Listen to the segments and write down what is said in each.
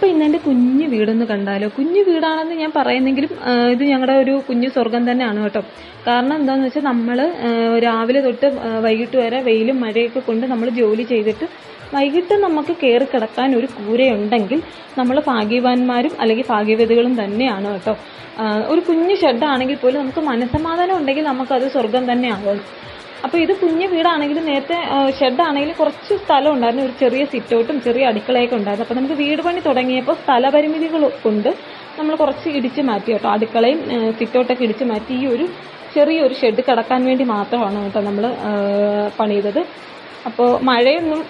അപ്പോൾ ഇന്ന് എന്റെ കുഞ്ഞു വീടൊന്ന് കണ്ടാലോ? കുഞ്ഞു വീടാണെന്ന് ഞാൻ പറയുന്നെങ്കിലും ഇത് ഞങ്ങളുടെ ഒരു കുഞ്ഞു സ്വർഗം തന്നെയാണ് കേട്ടോ. കാരണം എന്താണെന്ന് വെച്ചാൽ നമ്മൾ രാവിലെ തൊട്ട് വൈകിട്ട് വരെ വെയിലും മഴയൊക്കെ കൊണ്ട് നമ്മൾ ജോലി ചെയ്തിട്ട് വൈകിട്ട് നമുക്ക് കയറി കിടക്കാൻ ഒരു കൂരയുണ്ടെങ്കിൽ നമ്മൾ ഭാഗ്യവാന്മാരും അല്ലെങ്കിൽ ഭാഗ്യവതികളും തന്നെയാണ് കേട്ടോ. ഒരു കുഞ്ഞു ഷെഡാണെങ്കിൽ പോലും നമുക്ക് മനസ്സമാധാനം ഉണ്ടെങ്കിൽ നമുക്കത് സ്വർഗം തന്നെയാകും അപ്പോൾ ഇത് കുഞ്ഞു വീടാണെങ്കിലും നേരത്തെ ഷെഡാണെങ്കിലും കുറച്ച് സ്ഥലം ഉണ്ടായിരുന്നു ഒരു ചെറിയ സിറ്റൗട്ടും ചെറിയ അടുക്കളയൊക്കെ ഉണ്ടായിരുന്നു. അപ്പോൾ നമുക്ക് വീട് പണി തുടങ്ങിയപ്പോൾ സ്ഥലപരിമിതികൾ കൊണ്ട് നമ്മൾ കുറച്ച് ഇടിച്ച് മാറ്റി കേട്ടോ. അടുക്കളയും സിറ്റൗട്ടൊക്കെ ഇടിച്ച് മാറ്റി. ഈ ഒരു ചെറിയൊരു ഷെഡ് കിടക്കാൻ വേണ്ടി മാത്രമാണ് കേട്ടോ നമ്മൾ പണിതത്. അപ്പോൾ മഴയൊന്നും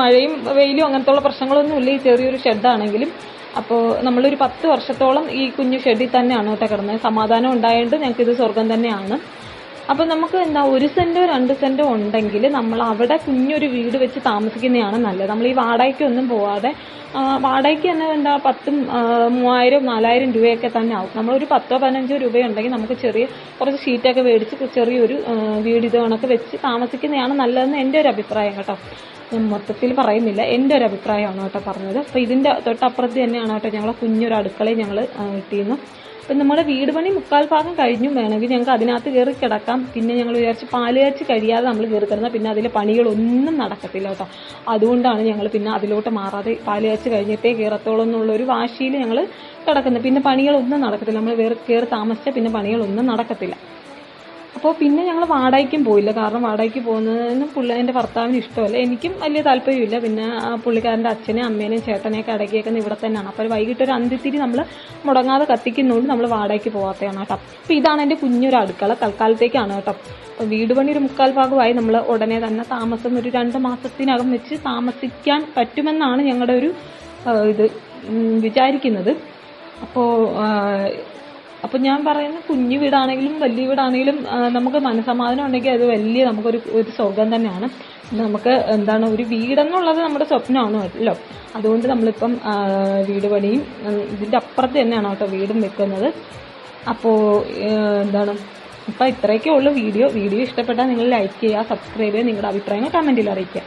മഴയും വെയിലും അങ്ങനത്തെ ഉള്ള പ്രശ്നങ്ങളൊന്നും ഇല്ല. ഈ ചെറിയൊരു ഷെഡാണെങ്കിലും അപ്പോൾ നമ്മളൊരു പത്ത് വർഷത്തോളം ഈ കുഞ്ഞു ഷെഡിൽ തന്നെയാണ് കേട്ടോ കിടന്നത്. സമാധാനം ഉണ്ടായതുകൊണ്ട് ഞങ്ങൾക്കിത് സ്വർഗം തന്നെയാണ്. അപ്പോൾ നമുക്ക് എന്താ ഒരു സെന്റോ രണ്ട് സെന്റോ ഉണ്ടെങ്കിൽ നമ്മൾ അവിടെ കുഞ്ഞൊരു വീട് വെച്ച് താമസിക്കുന്നതാണ് നല്ലത്. നമ്മൾ ഈ വാടകയ്ക്കൊന്നും പോവാതെ വാടകയ്ക്ക് തന്നെ എന്താ പത്തും മൂവായിരം നാലായിരം രൂപയൊക്കെ തന്നെ ആവും. നമ്മളൊരു പത്തോ പതിനഞ്ചോ രൂപയുണ്ടെങ്കിൽ നമുക്ക് ചെറിയ കുറച്ച് ഷീറ്റൊക്കെ മേടിച്ച് ചെറിയൊരു വീട് ഇത് കണക്ക് വെച്ച് താമസിക്കുന്നതാണ് നല്ലതെന്ന് എന്റെ ഒരു അഭിപ്രായം കേട്ടോ. ഞാൻ മൊത്തത്തിൽ പറയുന്നില്ല. എന്റെ ഒരു അഭിപ്രായമാണ് കേട്ടോ പറഞ്ഞത്. അപ്പോൾ ഇതിന്റെ തൊട്ടപ്പുറത്ത് തന്നെയാണ് കേട്ടോ ഞങ്ങളെ കുഞ്ഞൊരു അടുക്കളയും ഞങ്ങൾ ഇട്ടിരുന്നു അപ്പം നമ്മുടെ വീട് പണി മുക്കാൽ ഭാഗം കഴിഞ്ഞു. വേണമെങ്കിൽ ഞങ്ങൾക്ക് അതിനകത്ത് കയറി കിടക്കാം. പിന്നെ ഞങ്ങൾ വിചാരിച്ച് പാൽ കാച്ച് കഴിയാതെ നമ്മൾ കയറി കിടന്നാൽ പിന്നെ അതിലെ പണികളൊന്നും നടക്കത്തില്ല കേട്ടോ. അതുകൊണ്ടാണ് ഞങ്ങൾ പിന്നെ അതിലോട്ട് മാറാതെ പാൽ കാച്ച് കഴിഞ്ഞിട്ടേ കയറത്തോളം എന്നുള്ളൊരു വാശിയിൽ ഞങ്ങൾ കിടക്കുന്നത്. പിന്നെ പണികളൊന്നും നടക്കത്തില്ല. നമ്മൾ വേറെ കയറി താമസിച്ചാൽ പിന്നെ പണികളൊന്നും നടക്കത്തില്ല. അപ്പോൾ പിന്നെ ഞങ്ങൾ വാടകയ്ക്കും പോയില്ല. കാരണം വാടകയ്ക്ക് പോകുന്നതിന് പുള്ളി എന്റെ ഭർത്താവിന് ഇഷ്ടമല്ല. എനിക്കും വലിയ താല്പര്യമില്ല പിന്നെ ആ പുള്ളിക്കാരന്റെ അച്ഛനെയും അമ്മേനെയും ചേട്ടനെയൊക്കെ അടക്കിയേക്കുന്നത് ഇവിടെ തന്നെയാണ്. അപ്പോൾ വൈകിട്ട് ഒരു അന്ത്യത്തിരി നമ്മൾ മുടങ്ങാതെ കത്തിക്കുന്നതുകൊണ്ട് നമ്മൾ വാടകയ്ക്ക് പോകാത്തതാണ് കേട്ടോ. അപ്പോൾ ഇതാണ് എന്റെ കുഞ്ഞൊരു അടുക്കള. തൽക്കാലത്തേക്കാണ് കേട്ടോ. അപ്പോൾ വീട് പണി ഒരു മുക്കാൽ ഭാഗമായി നമ്മൾ ഉടനെ തന്നെ താമസം ഒരു രണ്ട് മാസത്തിനകം വെച്ച് താമസിക്കാൻ പറ്റുമെന്നാണ് ഞങ്ങളുടെ ഒരു ഇത് വിചാരിക്കുന്നത്. അപ്പോൾ അപ്പോൾ ഞാൻ പറയുന്ന കുഞ്ഞു വീടാണെങ്കിലും വലിയ വീടാണെങ്കിലും നമുക്ക് മനസമാധാനം ഉണ്ടെങ്കിൽ അത് വലിയ നമുക്കൊരു ഒരു സ്വർഗം തന്നെയാണ്. നമുക്ക് എന്താണ് ഒരു വീടെന്നുള്ളത് നമ്മുടെ സ്വപ്നമാണ് അല്ലോ. അതുകൊണ്ട് നമ്മളിപ്പം വീട് പണിയും ഇതിന്റെ അപ്പുറത്ത് തന്നെയാണ് കേട്ടോ വീടും വെക്കുന്നത്. അപ്പോൾ എന്താണ് അപ്പോൾ ഇത്രയൊക്കെ ഉള്ളു വീഡിയോ. വീഡിയോ ഇഷ്ടപ്പെട്ടാൽ നിങ്ങൾ ലൈക്ക് ചെയ്യുക സബ്സ്ക്രൈബ് ചെയ്യുക നിങ്ങളുടെ അഭിപ്രായങ്ങൾ കമന്റിൽ അറിയിക്കുക.